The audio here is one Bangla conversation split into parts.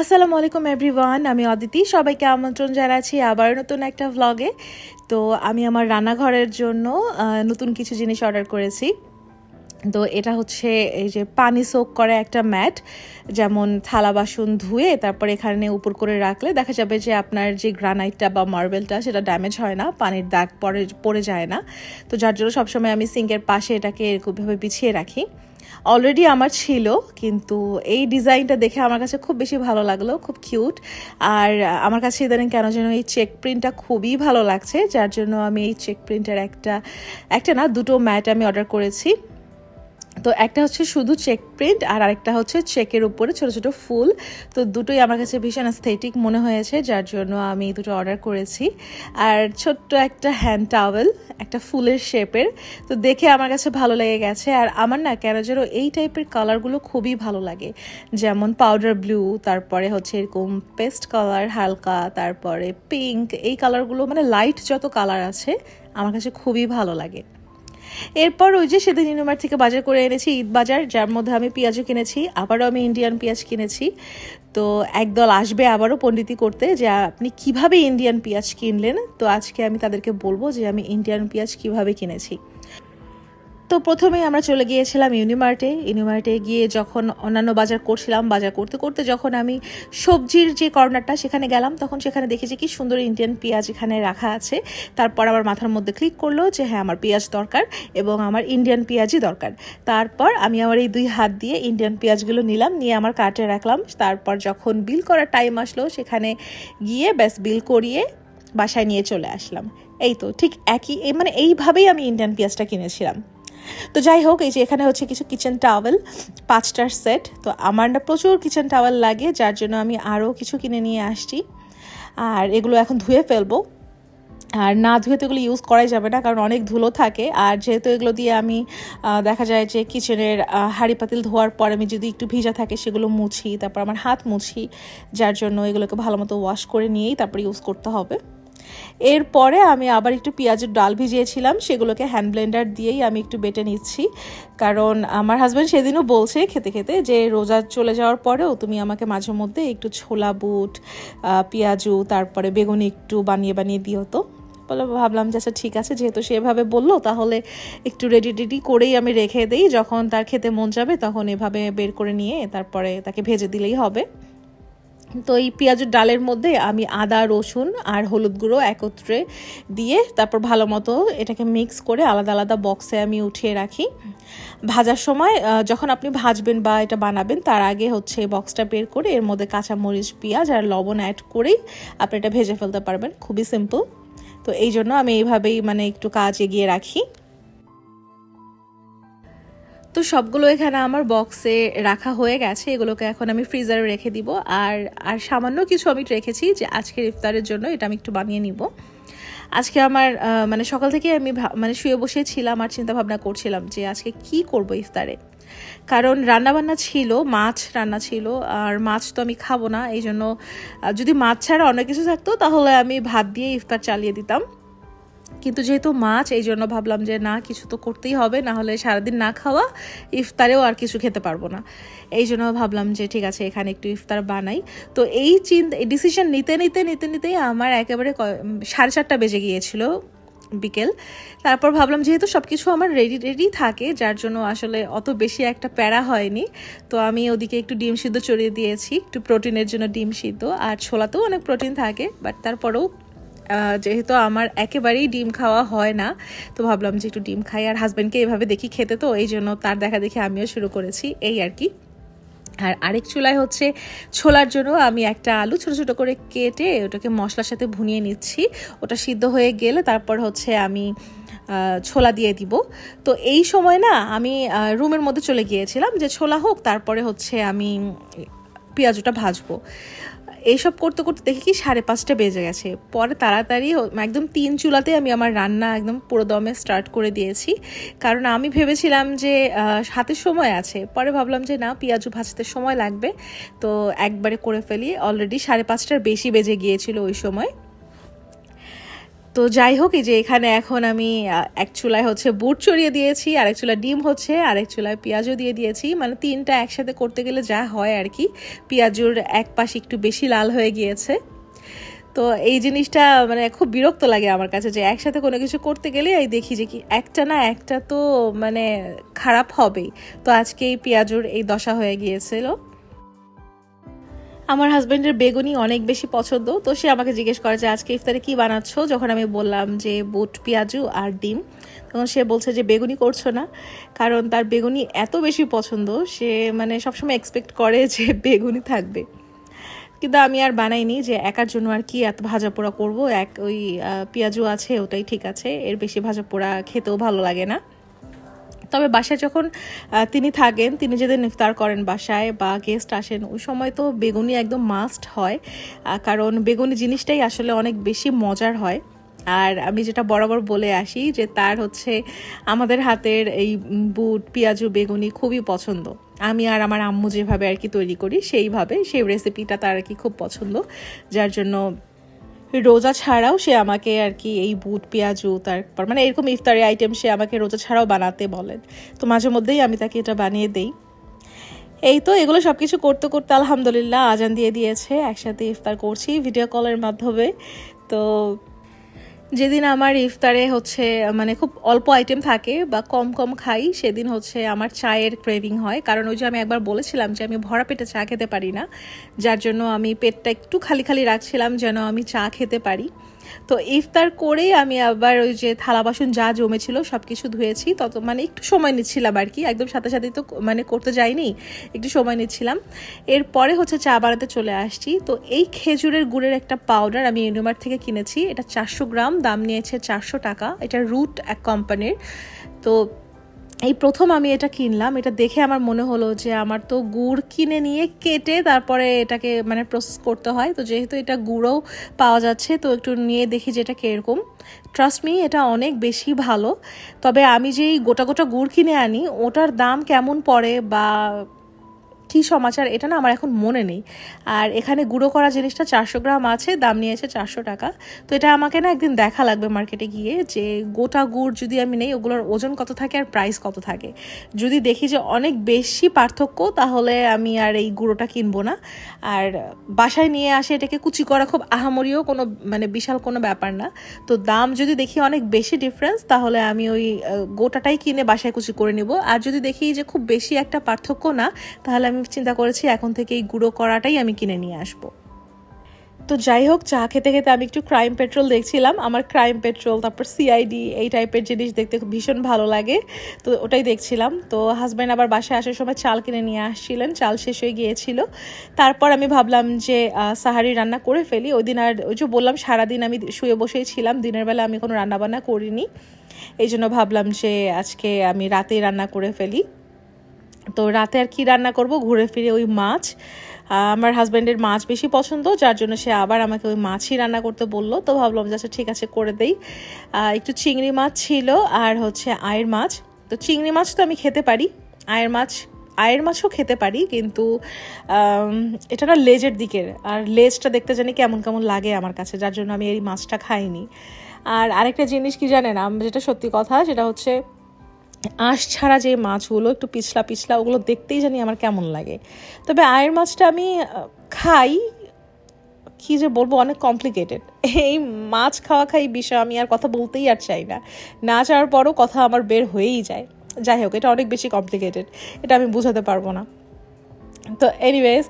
আসসালামু আলাইকুম এভরিওয়ান আমি অদিতি। সবাইকে আমন্ত্রণ জানাচ্ছি আবার নতুন একটা ভ্লগে তো আমি আমার রান্নাঘরের জন্য নতুন কিছু জিনিস অর্ডার করেছি। তো এটা হচ্ছে এই যে পানি সোক করা একটা ম্যাট যেমন থালা বাসন ধুয়ে তারপর এখানে উপর করে রাখলে দেখা যাবে যে আপনার যে গ্রানাইটটা বা মার্বেলটা সেটা ড্যামেজ হয় না, পানির দাগ পরে, পড়ে যায় না। তো যার জন্য সবসময় আমি সিঙ্কের পাশে এটাকে এরকমভাবে বিছিয়ে রাখি। অলরেডি আমার ছিল, কিন্তু এই ডিজাইনটা দেখে আমার কাছে খুব বেশি ভালো লাগল, খুব কিউট আর আমার কাছে ইদানিং কেন যেন এই চেক প্রিন্টটা খুবই ভালো লাগছে, যার জন্য আমি এই চেক প্রিন্টের একটা একটা না দুটো ম্যাট আমি অর্ডার করেছি। তো একটা হচ্ছে শুধু চেক প্রিন্ট আর আরেকটা হচ্ছে চেকের উপরে ছোট ছোট ফুল। তো দুটোই আমার কাছে ভীষণ স্থেটিক মনে হয়েছে, যার জন্য আমি দুটো অর্ডার করেছি। আর ছোট্ট একটা হ্যান্ড টাওয়েল একটা ফুলের শেপের তো দেখে আমার কাছে ভালো লেগে গেছে। আর আমার না কেন যেন এই টাইপের কালারগুলো খুবই ভালো লাগে। যেমন পাউডার ব্লু তারপরে হচ্ছে এরকম পেস্ট কালার হালকা, তারপরে পিঙ্ক এই কালারগুলো মানে লাইট যত কালার আছে, আমার কাছে খুবই ভালো লাগে। এরপর ওই যে সেদিন ইনুমার থেকে বাজার করে এনেছি ঈদ বাজার, যার মধ্যে আমি পেঁয়াজও কিনেছি, আবারও আমি ইন্ডিয়ান পেঁয়াজ কিনেছি। তো একদল আসবে আবারও পণ্ডিতি করতে যে আপনি কীভাবে ইন্ডিয়ান পেঁয়াজ কিনলেন? তো আজকে আমি তাদেরকে বলব যে আমি ইন্ডিয়ান পেঁয়াজ কীভাবে কিনেছি। তো প্রথমেই আমরা চলে গিয়েছিলাম ইউনিমার্টে ইউনিমার্টে গিয়ে যখন অন্যান্য বাজার করছিলাম, বাজার করতে করতে যখন আমি সবজির যে কর্নারটা সেখানে গেলাম, তখন সেখানে দেখেছি কি সুন্দর ইন্ডিয়ান পেঁয়াজ এখানে রাখা আছে। তারপর আমার মাথার মধ্যে ক্লিক করল যে হ্যাঁ আমার পেঁয়াজ দরকার এবং আমার ইন্ডিয়ান পেঁয়াজই দরকার। তারপর আমি আমার এই দুই হাত দিয়ে ইন্ডিয়ান পেঁয়াজগুলো নিলাম, নিয়ে আমার কার্টে রাখলাম। তারপর যখন বিল করার টাইম আসলো, সেখানে গিয়ে ব্যাস বিল করিয়ে বাসায় নিয়ে চলে আসলাম। এই তো, ঠিক একই মানে এইভাবেই আমি ইন্ডিয়ান পেঁয়াজটা কিনেছিলাম। তো যাই হোক, এই যে এখানে হচ্ছে কিছু কিচেন টাওয়েল পাঁচটার সেট তো আমার না প্রচুর কিচেন টাওয়েল লাগে, যার জন্য আমি আরও কিছু কিনে নিয়ে আসছি। আর এগুলো এখন ধুয়ে ফেলব। আর না ধুয়ে তো এগুলো ইউজ করাই যাবে না, কারণ অনেক ধুলো থাকে। আর যেহেতু এগুলো দিয়ে আমি দেখা যায় যে কিচেনের হাঁড়ি পাতিল ধোয়ার পর আমি যদি একটু ভিজা থাকে সেগুলো মুছি, তারপর আমার হাত মুছি, যার জন্য এগুলোকে ভালো মতো ওয়াশ করে নিয়েই তারপর ইউজ করতে হবে। এরপরে আমি আবার একটু পেঁয়াজের ডাল ভিজিয়েছিলাম, সেগুলোকে হ্যান্ড ব্লেন্ডার দিয়েই আমি একটু বেটে নিচ্ছি। কারণ আমার হাজব্যান্ড সেদিনও বলছে খেতে খেতে যে, রোজা চলে যাওয়ার পরেও তুমি আমাকে মাঝে মধ্যে একটু ছোলা বুট পেঁয়াজু, তারপরে বেগুনি একটু বানিয়ে বানিয়ে দিও তো। বলে, ভাবলাম যে আচ্ছা ঠিক আছে, যেহেতু সেভাবে বলল, তাহলে একটু রেডি টেডি করেই আমি রেখে দিই। যখন তার খেতে মন যাবে, তখন এভাবে বের করে নিয়ে তারপরে তাকে ভেজে দিলেই হবে। তো এই পেঁয়াজের ডালের মধ্যে আমি আদা, রসুন আর হলুদ গুঁড়ো একত্রে দিয়ে তারপর ভালো মতো এটাকে মিক্স করে আলাদা আলাদা বক্সে আমি উঠিয়ে রাখি। ভাজার সময় যখন আপনি ভাজবেন বা এটা বানাবেন, তার আগে হচ্ছে বক্সটা বের করে এর মধ্যে কাঁচামরিচ, পেঁয়াজ আর লবণ অ্যাড করেই আপনি এটা ভেজে ফেলতে পারবেন। খুবই সিম্পল তো এই জন্য আমি এইভাবেই মানে একটু কাজ এগিয়ে রাখি। তো সবগুলো এখানে আমার বক্সে রাখা হয়ে গেছে, এগুলোকে এখন আমি ফ্রিজারে রেখে দিব। আর আর সামান্য কিছু আমি রেখেছি যে আজকের ইফতারের জন্য, এটা আমি একটু বানিয়ে নিব। আজকে আমার মানে সকাল থেকে আমি মানে শুয়ে বসেছিলাম আর চিন্তা ভাবনা করছিলাম যে আজকে কি করব ইফতারে। কারণ রান্না বান্না ছিল, মাছ রান্না ছিল, আর মাছ তো আমি খাব না এই জন্য যদি মাছ ছাড়া অনেক কিছু থাকতো, তাহলে আমি ভাত দিয়ে ইফতার চালিয়ে দিতাম। কিন্তু যেহেতু মাছ, এই জন্য ভাবলাম যে না, কিছু তো করতেই হবে, না হলে সারাদিন না খাওয়া, ইফতারেও আর কিছু খেতে পারব না। এই জন্য ভাবলাম যে ঠিক আছে, এখানে একটু ইফতার বানাই। তো এই চিন্তা ডিসিশন নিতে নিতে নিতে, নিতেই আমার একেবারে সাড়ে চারটা বেজে গিয়েছিল বিকেল। তারপর ভাবলাম যেহেতু সব কিছু আমার রেডি রেডি থাকে, যার জন্য আসলে অত বেশি একটা প্যারা হয়নি। তো আমি ওদিকে একটু ডিম সিদ্ধ চড়িয়ে দিয়েছি, একটু প্রোটিনের জন্য ডিম সিদ্ধ, আর ছোলাতেও অনেক প্রোটিন থাকে বাট তারপরেও যেহেতু আমার একেবারেই ডিম খাওয়া হয় না, তো ভাবলাম যে একটু ডিম খাই আর হাজব্যান্ডকে এভাবে দেখি খেতে, তো এই জন্য তার দেখা দেখি আমিও শুরু করেছি এই আর কি। আর আরেক চুলায় হচ্ছে ছোলার জন্য আমি একটা আলু ছোট ছোট করে কেটে ওটাকে মশলার সাথে ভুনিয়ে নিচ্ছি। ওটা সিদ্ধ হয়ে গেলে তারপর হচ্ছে আমি ছোলা দিয়ে দিব। তো এই সময় না আমি রুমের মধ্যে চলে গিয়েছিলাম যে ছোলা হোক, তারপরে হচ্ছে আমি পেঁয়াজটা ভাজবো। এইসব করতে করতে দেখি কি সাড়ে পাঁচটা বেজে গেছে। পরে তাড়াতাড়ি একদম তিন চুলাতে আমি আমার রান্না একদম পুরো দমে স্টার্ট করে দিয়েছি। কারণ আমি ভেবেছিলাম যে হাতে সময় আছে। পরে ভাবলাম যে, না, পেঁয়াজু ভাজতে সময় লাগবে। তো একবারে করে ফেলি। অলরেডি সাড়ে পাঁচটার বেশি বেজে গিয়েছিল ওই সময়। তো যাই হোক, এই যে এখানে এখন আমি এক চুলায় হচ্ছে বুট চড়িয়ে দিয়েছি আর এক চুলায় ডিম হচ্ছে আর এক চুলায় পেঁয়াজও দিয়ে দিয়েছি। মানে তিনটা একসাথে করতে গেলে যা হয় আর কি, পেঁয়াজুর এক পাশ একটু বেশি লাল হয়ে গিয়েছে। তো এই জিনিসটা মানে খুব বিরক্ত লাগে আমার কাছে যে একসাথে কোনো কিছু করতে গেলে এই দেখি যে কি একটা না একটা তো মানে খারাপ হবেই। তো আজকে এই পেঁয়াজুর এই দশা হয়ে গিয়েছিল। আমার হাজব্যান্ডের বেগুনি অনেক বেশি পছন্দ, তো সে আমাকে জিজ্ঞেস করে যে, আজকে ইফতারে কি বানাচ্ছ? যখন আমি বললাম যে, বুট, পেঁয়াজু আর ডিম। তখন সে বলছে যে, বেগুনি করছ না। কারণ তার বেগুনি এত বেশি পছন্দ, সে মানে সবসময় এক্সপেক্ট করে যে, বেগুনি থাকবে। কিন্তু আমি আর বানাইনি যে, একার জন্য আর কি এত ভাজা পোড়া করব। এক ওই পেঁয়াজু আছে, ওটাই ঠিক আছে। এর বেশি ভাজা পোড়া খেতেও ভালো লাগে না। তবে বাসায় যখন তিনি থাকেন, তিনি যেদিন ইফতার করেন বাসায় বা গেস্ট আসেন, ওই সময় তো বেগুনি একদম মাস্ট হয়। কারণ বেগুনি জিনিসটাই আসলে অনেক বেশি মজার হয়। আর আমি যেটা বরাবর বলে আসি যে তার হচ্ছে আমাদের হাতের এই বুট, পেঁয়াজু, বেগুনি খুবই পছন্দ। আমি আর আমার আম্মু যেভাবে আর কি তৈরি করি, সেইভাবে, সেই রেসিপিটা তার আর কি খুব পছন্দ, যার জন্য রোজা ছাড়াও সে আমাকে আর কি এই বুট, পেঁয়াজু, তারপর মানে এরকম ইফতারি আইটেম সে আমাকে রোজা ছাড়াও বানাতে বলেন। তো মাঝে মধ্যেই আমি তাকে এটা বানিয়ে দেই। এই তো এগুলো সব কিছু করতে করতে আলহামদুলিল্লাহ আজান দিয়ে দিয়েছে। একসাথে ইফতার করছি ভিডিও কলের মাধ্যমে। তো যেদিন আমার ইফতারে হচ্ছে মানে খুব অল্প আইটেম থাকে বা কম কম খাই, সেদিন হচ্ছে আমার চায়ের ক্রেভিং হয়। কারণ ওই যে আমি একবার বলেছিলাম যে আমি ভরা পেটে চা খেতে পারি না, যার জন্য আমি পেটটা একটু খালি খালি রাখছিলাম যেন আমি চা খেতে পারি। তো ইফতার করেই আমি আবার ওই যে থালা বাসন যা জমেছিল সব কিছু ধুয়েছি। তত মানে একটু সময় নিচ্ছিলাম আর কি একদম সাথে সাথেই তো মানে করতে যাইনি, একটু সময় নিচ্ছিলাম। এরপরে হচ্ছে চা বানাতে চলে আসছি। তো এই খেজুরের গুড়ের একটা পাউডার আমি ইউনিমার্ট থেকে কিনেছি। এটা চারশো গ্রাম, দাম নিয়েছে চারশো টাকা। এটা রুট এক কোম্পানির তো এই প্রথম আমি এটা কিনলাম, এটা দেখে আমার মনে হলো যে আমার তো গুড় কিনে নিয়ে কেটে তারপরে এটাকে মানে প্রসেস করতে হয়। তো যেহেতু এটা গুঁড়ও পাওয়া যাচ্ছে, তো একটু নিয়ে দেখি যে এটা কীরকম। ট্রাস্ট মি এটা অনেক বেশি ভালো। তবে আমি যেই গোটা গোটা গুড় কিনে আনি, ওটার দাম কেমন পড়ে বা কী সমাচার, এটা না আমার এখন মনে নেই। আর এখানে গুঁড়ো করা জিনিসটা চারশো গ্রাম আছে, দাম নিয়েছে চারশো টাকা। তো এটা আমাকে না একদিন দেখা লাগবে মার্কেটে গিয়ে যে গোটা গুড় যদি আমি নেই, ওগুলোর ওজন কত থাকে আর প্রাইস কত থাকে। যদি দেখি যে অনেক বেশি পার্থক্য, তাহলে আমি আর এই গুঁড়োটা কিনবো না। আর বাসায় নিয়ে আসে এটাকে কুচি করা খুব আহামরিও কোনো মানে বিশাল কোনো ব্যাপার না। তো দাম যদি দেখি অনেক বেশি ডিফারেন্স তাহলে আমি ওই গোটাটাই কিনে বাসায় কুচি করে নিব। আর যদি দেখি যে খুব বেশি একটা পার্থক্য না, তাহলে আমি চিন্তা করেছি, এখন থেকে এই গুঁড়ো করাটাই আমি কিনে নিয়ে আসব। তো যাই হোক, চা খেতে খেতে আমি একটু ক্রাইম পেট্রোল দেখছিলাম। আমার ক্রাইম পেট্রোল তারপর সিআইডি এই টাইপের জিনিস দেখতে ভীষণ ভালো লাগে। তো ওটাই দেখছিলাম। তো হাজব্যান্ড আবার বাসায় আসার সময় চাল কিনে নিয়ে আসছিলেন। চাল শেষ হয়ে গিয়েছিল। তারপর আমি ভাবলাম যে সাহারি রান্না করে ফেলি। ওই দিন আর, ওই যে বললাম, সারাদিন আমি শুয়ে বসেই ছিলাম। দিনের বেলা আমি কোনো রান্নাবান্না করিনি। এই জন্য ভাবলাম যে, আজকে আমি রাতেই রান্না করে ফেলি। তো রাতে আর কি রান্না করব? ঘুরে ফিরে ওই মাছ। আমার হাজব্যান্ডের মাছ বেশি পছন্দ, যার জন্য সে আবার আমাকে ওই মাছই রান্না করতে বলল। তো ভাবলাম যে আচ্ছা ঠিক আছে, করে দেই। একটু চিংড়ি মাছ ছিল আর হচ্ছে আয়ের মাছ। তো চিংড়ি মাছ তো আমি খেতে পারি। আয়ের মাছ, আয়ের মাছও খেতে পারি, কিন্তু এটা না লেজের দিকের। আর লেজটা দেখতে জানি কেমন কেমন লাগে আমার কাছে, যার জন্য আমি এই মাছটা খাইনি। আর আরেকটা জিনিস কি জানেন, আম- যেটা সত্যি কথা, সেটা হচ্ছে আঁশ ছাড়া যে মাছগুলো, একটু পিছলা পিছলা, ওগুলো দেখতেই জানি আমার কেমন লাগে। তবে আয়ের মাছটা আমি খাই, কি যে বলব, অনেক কমপ্লিকেটেড এই মাছ খাওয়া খাই বিষয় আমি আর কথা বলতেই আর চাই না। না চাওয়ার পরও কথা আমার বের হয়েই যায়। যাই হোক, এটা অনেক বেশি কমপ্লিকেটেড এটা আমি বোঝাতে পারব না। তো এনিওয়েজ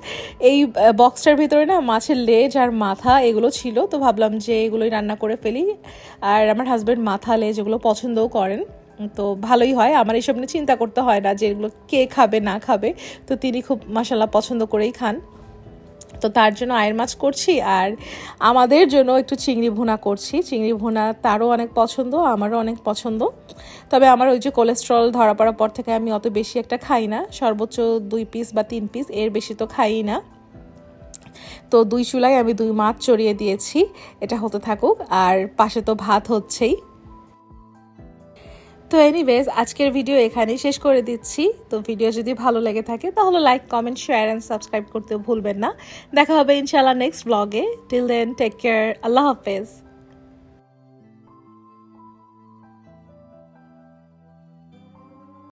এই বক্সটার ভিতরে না মাছের লেজ আর মাথা এগুলো ছিল, তো ভাবলাম যে এগুলোই রান্না করে ফেলি। আর আমার হাজব্যান্ড মাথা লেজ এগুলো পছন্দও করেন। তো ভালোই হয়। আমার এইসব নিয়ে চিন্তা করতে হয় না যে এগুলো কে খাবে, না খাবে। তো তিনি খুব মাসাল্লাহ পছন্দ করেই খান। তো তার জন্য আয়ের মাছ করছি আর আমাদের জন্য একটু চিংড়ি ভুনা করছি। চিংড়ি ভুনা তারও অনেক পছন্দ, আমারও অনেক পছন্দ। তবে আমার ওই যে কোলেস্ট্রল ধরা পড়ার পর থেকে আমি অত বেশি একটা খাই না। সর্বোচ্চ দুই পিস বা তিন পিস এর বেশি তো খাই না। তো দুই চুলায় আমি দুই মাছ চড়িয়ে দিয়েছি, এটা হতে থাকুক। আর পাশে তো ভাত হচ্ছেই। তো এনিওয়েজ আজকের ভিডিও এখানেই শেষ করে দিচ্ছি। তো ভিডিও যদি ভালো লেগে থাকে, তাহলে like comment share and subscribe করতেও ভুলবেন না। দেখা হবে ইনশাআল্লাহ নেক্সট ব্লগে টিল দেন টেক কেয়ার আল্লাহ হাফেজ।